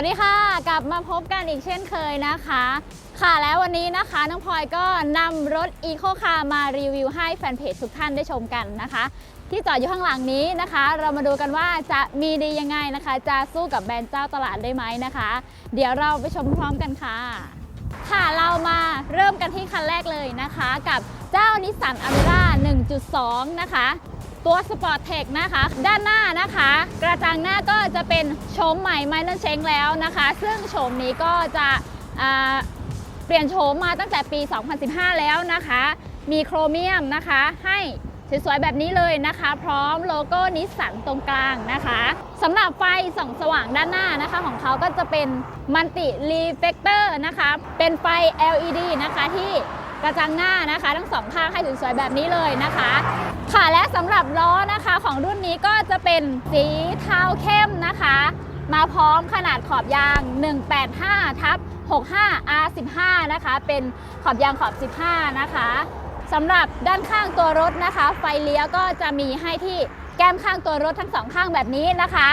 วัสดีค่ะ กลับมาพบกันอีกเช่นเคยนะคะ ค่ะแล้ววันนี้นะคะน้องพลอยก็นำรถ e c o Car มารีวิวให้แฟนเพจทุกท่านได้ชมกันนะคะ ที่จอดอยู่ข้างหลังนี้นะคะ เรามาดูกันว่าจะมีดียังไงนะคะ จะสู้กับแบรนด์เจ้าตลาดได้ไหมนะคะ เดี๋ยวเราไปชมพร้อมกันค่ะ ค่ะเรามาเริ่มกันที่คันแรกเลยนะคะ กับเจ้านิสสันอเมร่า1.2 นะคะ ตัวสปอร์ตเทคนะคะ ด้านหน้านะคะ กระจังหน้าก็จะเป็นโฉมใหม่ไมเนอร์เชงแล้วนะคะ ซึ่งโฉมนี้ก็จะเปลี่ยนโฉมมาตั้งแต่ปี 2015 แล้วนะคะ มีโครเมียมนะคะให้สวยๆแบบนี้เลยนะคะ พร้อมโลโก้นิสสันตรงกลางนะคะสำหรับไฟส่องสว่างด้านหน้านะคะของเขาก็จะเป็นมัลติรีเฟกเตอร์นะคะ เป็นไฟ LED นะคะที่ กระจังหน้านะคะ ทั้งสองข้างให้สวยๆแบบนี้เลยนะคะ ค่ะและสำหรับล้อนะคะของรุ่นนี้ก็จะเป็นสีเทาเข้มนะคะ มาพร้อมขนาดขอบยาง 185ทับ65 R15 นะคะ เป็นขอบยางขอบ 15 นะคะสำหรับด้านข้างตัวรถนะคะ ไฟเลี้ยวก็จะมีให้ที่แก้มข้างตัวรถทั้งสองข้างแบบนี้นะคะ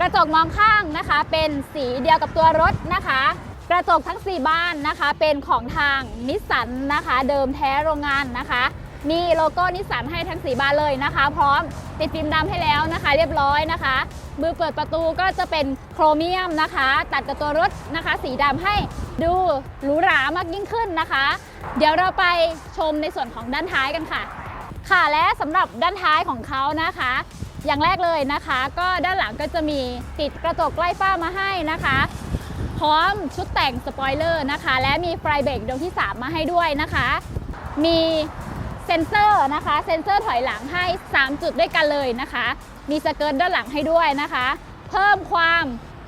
กระจกมองข้างนะคะ เป็นสีเดียวกับตัวรถนะคะ กระจกทั้ง 4 บ้านนะคะ เป็นของทางนิสสันนะคะ เดิมแท้โรงงานนะคะมีโลโก้นิสสันให้ทั้ง 4 บานเลยนะคะ พร้อมติดฟิล์มดำให้แล้วนะคะ เรียบร้อยนะคะ มือเปิดประตูก็จะเป็นโครเมียมนะคะ ตัดกับตัวรถนะคะ สีดำให้ดูหรูหรามากยิ่งขึ้นนะคะ เดี๋ยวเราไปชมในส่วนของด้านท้ายกันค่ะ ค่ะและสำหรับด้านท้ายของเขานะคะ อย่างแรกเลยนะคะ ก็ด้านหลังก็จะมีติดกระจกไล่ฟ้ามาให้นะคะ พร้อมชุดแต่งสปอยเลอร์นะคะ และมีไฟเบรกดวงที่ 3 มาให้ด้วยนะคะ มีเซ็นเซอร์นะคะ เซ็นเซอร์ถอยหลังให้ 3 จุดด้วยกันเลยนะคะ มีสเกิร์ตด้านหลังให้ด้วยนะคะ เพิ่มความ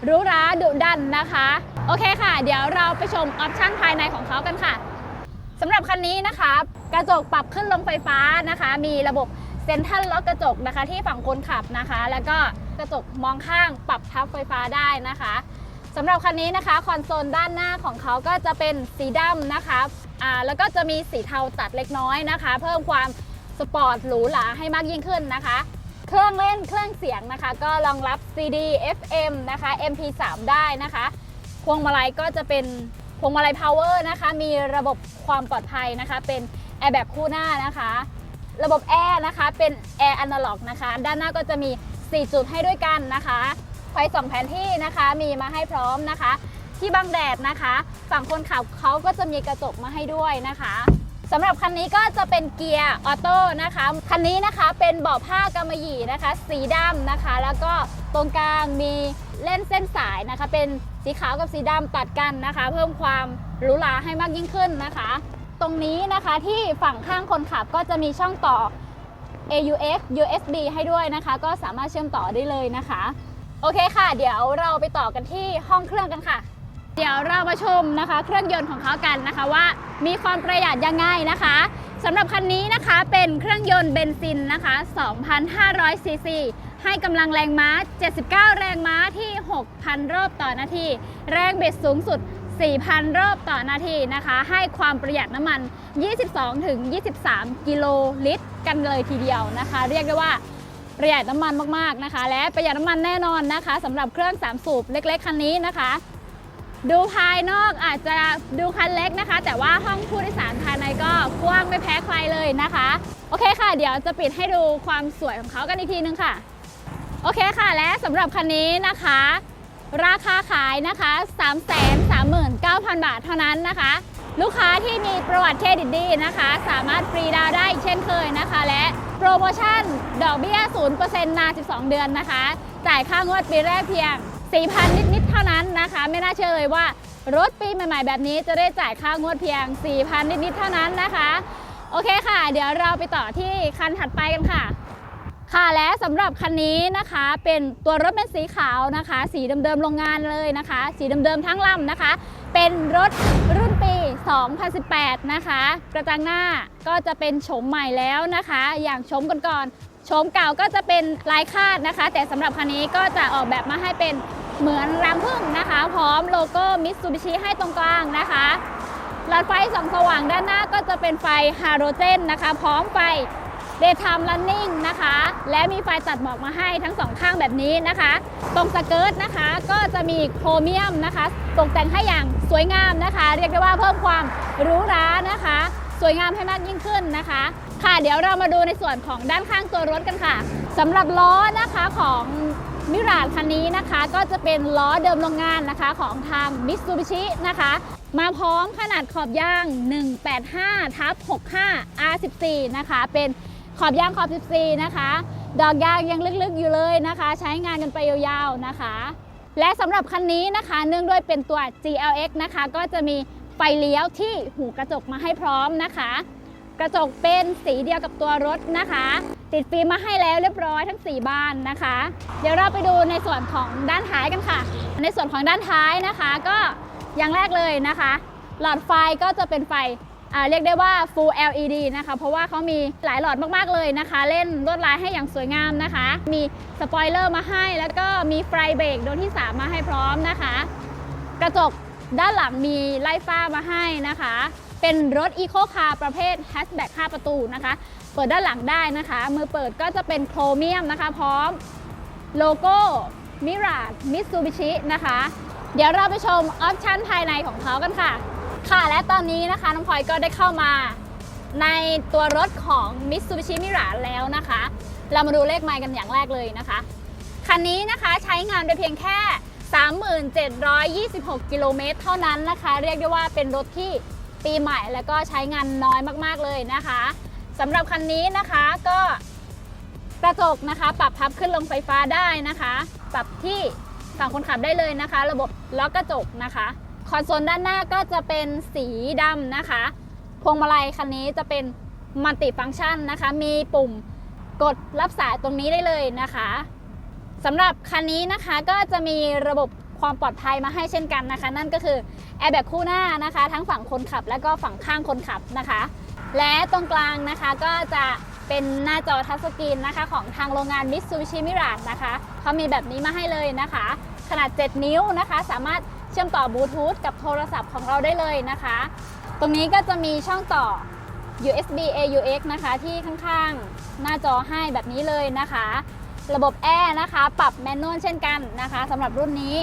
รูหราดุดันนะคะ โอเคค่ะ เดี๋ยวเราไปชมออปชั่นภายในของเขากันค่ะสำหรับคันนี้นะคะ กระจกปรับขึ้นลงไฟฟ้านะคะ มีระบบเซ็นทรัลล็อกกระจกนะคะที่ฝั่งคนขับนะคะ แล้วก็กระจกมองข้างปรับทับไฟฟ้าได้นะคะ สำหรับคันนี้นะคะคอนโซลด้านหน้าของเขาก็จะเป็นสีดำนะคะอ่าแล้วก็จะมีสีเทาตัดเล็กน้อยนะคะ เพิ่มความสปอร์ตหรูหราให้มากยิ่งขึ้นนะคะ เครื่องเล่นเครื่องเสียงนะคะ ก็รองรับ CD FM นะคะ MP3 ได้นะคะ พวงมาลัยก็จะเป็นพวงมาลัย power นะคะ มีระบบความปลอดภัยนะคะ เป็นแอร์แบ็คู่หน้านะคะ ระบบแอร์นะคะ เป็นแอร์อนาล็อกนะคะ ด้านหน้าก็จะมี 4 จุดให้ด้วยกันนะคะ ไฟสองแผนที่นะคะมีมาให้พร้อมนะคะ ที่บังแดดนะคะ ฝั่งคนขับเขาก็จะมีกระจกมาให้ด้วยนะคะสำหรับคันนี้ก็จะเป็นเกียร์ออโต้นะคะ คันนี้นะคะเป็นเบาะผ้ากำมะหยี่นะคะ สีดำนะคะ แล้วก็ตรงกลางมีเล่นเส้นสายนะคะ เป็นสีขาวกับสีดำตัดกันนะคะ เพิ่มความหรูหราให้มากยิ่งขึ้นนะคะ ตรงนี้นะคะที่ฝั่งข้างคนขับก็จะมีช่องต่อ AUX USB ให้ด้วยนะคะ ก็สามารถเชื่อมต่อได้เลยนะคะ โอเคค่ะ เดี๋ยวเราไปต่อกันที่ห้องเครื่องกันค่ะ เดี๋ยวเรามาชมนะคะ เครื่องยนต์ของเขากันนะคะว่ามีความประหยัดยังไงนะคะสำหรับคันนี้นะคะเป็นเครื่องยนต์เบนซินนะคะ2,500ซีซีให้กำลังแรงม้า 79 แรงม้าที่ 6,000 รอบต่อนาที แรงเบิดสูงสุด 4,000 รอบต่อนาทีนะคะ ให้ความประหยัดน้ำมัน 22-23 กิโลลิตร กันเลยทีเดียวนะคะ เรียกได้ว่า ประหยัดน้ำมันมากๆนะคะ และประหยัดน้ำมันแน่นอนนะคะสำหรับเครื่อง3สูบเล็กๆคันนี้นะคะ ดูภายนอกอาจจะดูคันเล็กนะคะ แต่ว่าห้องผู้โดยสารภายในก็กว้างไม่แพ้ใครเลยนะคะ โอเคค่ะ เดี๋ยวจะปิดให้ดูความสวยของเขากันอีกทีนึงค่ะ โอเคค่ะ และสำหรับคันนี้นะคะ ราคาขายนะคะ339,000 บาทเท่านั้นนะคะลูกค้าที่มีประวัติเครดิตดีนะคะ สามารถฟรีดาวได้เช่นเคยนะคะ และ โปรโมชั่น ดอกเบี้ย 0%นาน 12 เดือนนะคะ จ่ายค่างวดปีแรกเพียง 4,000 นิด ๆ เท่านั้นนะคะ ไม่น่าเชื่อเลยว่ารถปีใหม่ ๆ แบบนี้จะได้จ่ายค่างวดเพียง 4,000 นิด ๆ เท่านั้นนะคะ โอเคค่ะ เดี๋ยวเราไปต่อที่คันถัดไปกันค่ะ ค่ะและสำหรับคันนี้นะคะเป็นตัวรถเป็นสีขาวนะคะ สีเดิมๆโรงงานเลยนะคะ สีเดิมๆทั้งลำนะคะ เป็นรถรุ่นปี 2018 นะคะ กระจังหน้าก็จะเป็นโฉมใหม่แล้วนะคะ อย่างโฉมก่อนๆโฉมเก่าก็จะเป็นลายคาดนะคะ แต่สำหรับคันนี้ก็จะออกแบบมาให้เป็นเหมือนรังผึ้งนะคะ พร้อมโลโก้มิตซูบิชิให้ตรงกลางนะคะหลอดไฟส่องสว่างด้านหน้าก็จะเป็นไฟฮาโลเจนนะคะ พร้อมไฟ daytime running นะคะ และมีไฟตัดหมอกมาให้ทั้งสองข้างแบบนี้นะคะ ตรงสเกิร์ตนะคะ ก็จะมีโครเมียมนะคะ ตกแต่งให้อย่างสวยงามนะคะ เรียกได้ว่าเพิ่มความหรูหรานะคะ สวยงามให้มากยิ่งขึ้นนะคะ ค่ะเดี๋ยวเรามาดูในส่วนของด้านข้างตัวรถกันค่ะสำหรับล้อนะคะของมิราดคันนี้นะคะก็จะเป็นล้อเดิมโรงงานนะคะของทางมิ t ซูบิชินะคะ มาพร้อมขนาดขอบยาง 185ทับ65 R14 นะคะ เป็น ขอบยางขอบ 14 นะคะ ดอกยางยังลึกๆอยู่เลยนะคะ ใช้งานกันไปยาวๆนะคะ และสำหรับคันนี้นะคะ เนื่องด้วยเป็นตัว GLX นะคะ ก็จะมีไฟเลี้ยวที่หูกระจกมาให้พร้อมนะคะ กระจกเป็นสีเดียวกับตัวรถนะคะ ติดฟิล์มมาให้แล้วเรียบร้อยทั้ง 4 บานนะคะ เดี๋ยวเราไปดูในส่วนของด้านท้ายกันค่ะ ในส่วนของด้านท้ายนะคะ ก็อย่างแรกเลยนะคะ หลอดไฟก็จะเป็นไฟ เรียกได้ว่า full LED นะคะ เพราะว่าเขามีหลายหลอดมากๆเลยนะคะ เล่นลวดลายให้อย่างสวยงามนะคะ มีสปอยเลอร์มาให้ แล้วก็มีไฟเบรกดวงที่ 3 มาให้พร้อมนะคะ กระจกด้านหลังมีไล่ฟ้ามาให้นะคะ เป็นรถอีโคคาร์ประเภทแฮชแบ็ก5ประตูนะคะ เปิดด้านหลังได้นะคะ มือเปิดก็จะเป็นโครเมียมนะคะ พร้อมโลโก้มิราดมิ t ซูบิชินะคะ เดี๋ยวเราไปชมออปชันภายในของเขากันค่ะ ค่ะและตอนนี้นะคะน้องพลอยก็ได้เข้ามาในตัวรถของ Mitsubishi Mirage แล้วนะคะ เรามาดูเลขไมล์กันอย่างแรกเลยนะคะ คันนี้นะคะใช้งานไปเพียงแค่ 3726 กิโลเมตรเท่านั้นนะคะ เรียกได้ว่าเป็นรถที่ปีใหม่แล้วก็ใช้งานน้อยมากๆเลยนะคะสำหรับคันนี้นะคะก็กระจกนะคะ ปรับพับขึ้นลงไฟฟ้าได้นะคะ ปรับที่ฝั่งคนขับได้เลยนะคะ ระบบล็อกกระจกนะคะ คอนโซลด้านหน้าก็จะเป็นสีดำนะคะ พวงมาลัยคันนี้จะเป็นมัลติฟังก์ชันนะคะ มีปุ่มกดรับสายตรงนี้ได้เลยนะคะสำหรับคันนี้นะคะก็จะมีระบบความปลอดภัยมาให้เช่นกันนะคะ นั่นก็คือแอร์แบ็กคู่หน้านะคะ ทั้งฝั่งคนขับและก็ฝั่งข้างคนขับนะคะ และตรงกลางนะคะก็จะเป็นหน้าจอทัชสกรีนนะคะ ของทางโรงงาน Mitsubishi Mirage นะคะเขามีแบบนี้มาให้เลยนะคะ ขนาด 7 นิ้วนะคะ สามารถ เชื่อมต่อบลูทูธกับโทรศัพท์ของเราได้เลยนะคะ ตรงนี้ก็จะมีช่องต่อ USB AUX นะคะที่ข้างๆ หน้าจอให้แบบนี้เลยนะคะ ระบบแอร์นะคะ ปรับแมนนวลเช่นกันนะคะสำหรับรุ่นนี้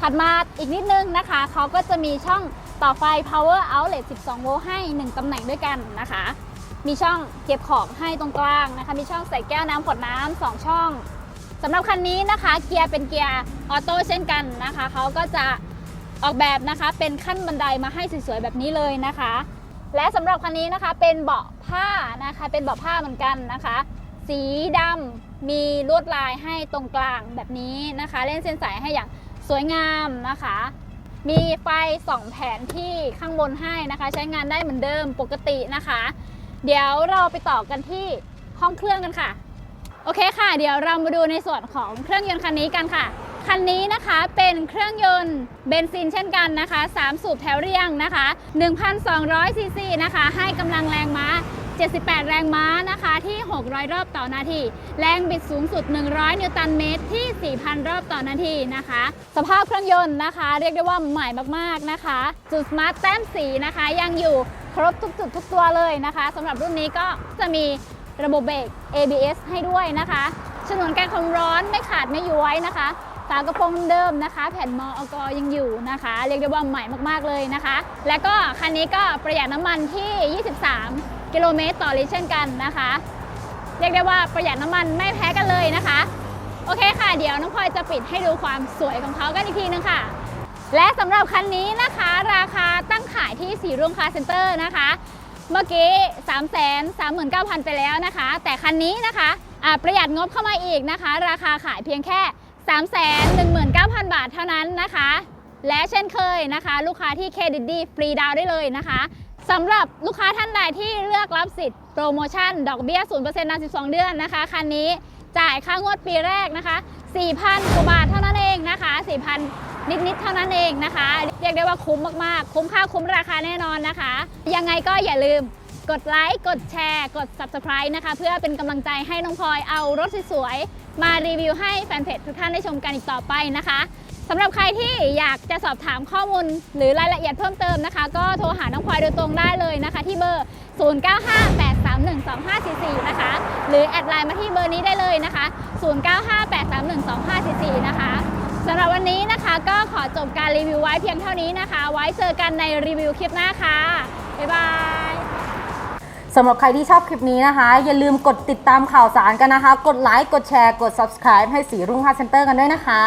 ถัดมาอีกนิดนึงนะคะ เขาก็จะมีช่องต่อไฟ power outlet 12 โวลต์ให้ 1 ตำแหน่งด้วยกันนะคะ มีช่องเก็บของให้ตรงกลางนะคะ มีช่องใส่แก้วน้ำขวดน้ำสองช่อง สำหรับคันนี้นะคะเกียร์เป็นเกียร์ออโต้เช่นกันนะคะเขาก็จะออกแบบนะคะเป็นขั้นบันไดมาให้สวยๆแบบนี้เลยนะคะ และสำหรับคันนี้นะคะเป็นเบาะผ้านะคะ เป็นเบาะผ้าเหมือนกันนะคะ สีดำมีลวดลายให้ตรงกลางแบบนี้นะคะ เล่นเส้นสายให้อย่างสวยงามนะคะ มีไฟสองแผนที่ข้างบนให้นะคะ ใช้งานได้เหมือนเดิมปกตินะคะ เดี๋ยวเราไปต่อกันที่ห้องเครื่องกันค่ะ โอเคค่ะ เดี๋ยวเรามาดูในส่วนของเครื่องยนต์คันนี้กันค่ะ คันนี้นะคะเป็นเครื่องยนต์เบนซินเช่นกันนะคะ 3 สูบแถวเรียงนะคะ 1,200ซีซีนะคะ ให้กำลังแรงม้า 78 แรงม้านะคะที่ 600 รอบต่อนาที แรงบิดสูงสุด 100 นิวตันเมตรที่ 4,000 รอบต่อนาทีนะคะ สภาพเครื่องยนต์นะคะ เรียกได้ว่าใหม่มากๆนะคะ จุดสมาร์ทแต้มสีนะคะยังอยู่ครบทุกจุดทุกตัวเลยนะคะสำหรับรุ่นนี้ก็จะมี ระบบเบรก ABS ให้ด้วยนะคะฉนวนกันความร้อนไม่ขาดไม่ย้วยนะคะฝากระโปรงเดิมนะคะ แผ่นมออกยังอยู่นะคะ เรียกได้ว่าใหม่มากๆเลยนะคะ และก็คันนี้ก็ประหยัดน้ำมันที่ 23 กิโลเมตรต่อลิตรเช่นกันนะคะ เรียกได้ว่าประหยัดน้ำมันไม่แพ้กันเลยนะคะ โอเคค่ะ เดี๋ยวน้องพลอยจะปิดให้ดูความสวยของเขากันอีกทีนึงค่ะ และสำหรับคันนี้นะคะ ราคาตั้งขายที่สีรุ่งคาร์เซ็นเตอร์นะคะ เมื่อกี้ 3 3 9 0 0 0 ไปแล้วนะคะ แต่คันนี้นะคะอ่าประหยัดงบเข้ามาอีกนะคะ ราคาขายเพียงแค่ 3 1 9 0 0 0 บาทเท่านั้นนะคะ และเช่นเคยนะคะ ลูกค้าที่เครดิตดีฟรีดาวได้เลยนะคะสำหรับลูกค้าท่านใดที่เลือกรับสิทธิ์โปรโมชั่น ดอกเบี้ย 0%นาน 12 เดือนนะคะ คันนี้จ่ายค่างวดปีแรกนะคะ 4,000กว่าบาทเท่านั้น องนะคะ4,000นิดๆเท่านั้นเองนะคะ เรียกได้ว่าคุ้มมากๆ คุ้มค่าคุ้มราคาแน่นอนนะคะ ยังไงก็อย่าลืมกดไลค์กดแชร์ กด Subscribe นะคะ เพื่อเป็นกำลังใจให้น้องพลอยเอารถสวยๆมารีวิวให้แฟนเพจทุกท่านได้ชมกันอีกต่อไปนะคะสำหรับใครที่อยากจะสอบถามข้อมูลหรือรายละเอียดเพิ่มเติมนะคะ ก็โทรหาน้องพลอยโดยตรงได้เลยนะคะ ที่เบอร์ 0958312544 นะคะ หรือแอดไลน์มาที่เบอร์นี้ได้เลยนะคะ 0958312544 นะคะ สำหรับวันนี้นะคะก็ขอจบการรีวิวไว้เพียงเท่านี้นะคะ ไว้เจอกันในรีวิวคลิปหน้าค่ะ บ๊ายบายสำหรับใครที่ชอบคลิปนี้นะคะ อย่าลืมกดติดตามข่าวสารกันนะคะ กดไลค์ กดแชร์ กด subscribe ให้สีรุ่งค่าเซ็นเตอร์กันด้วยนะคะ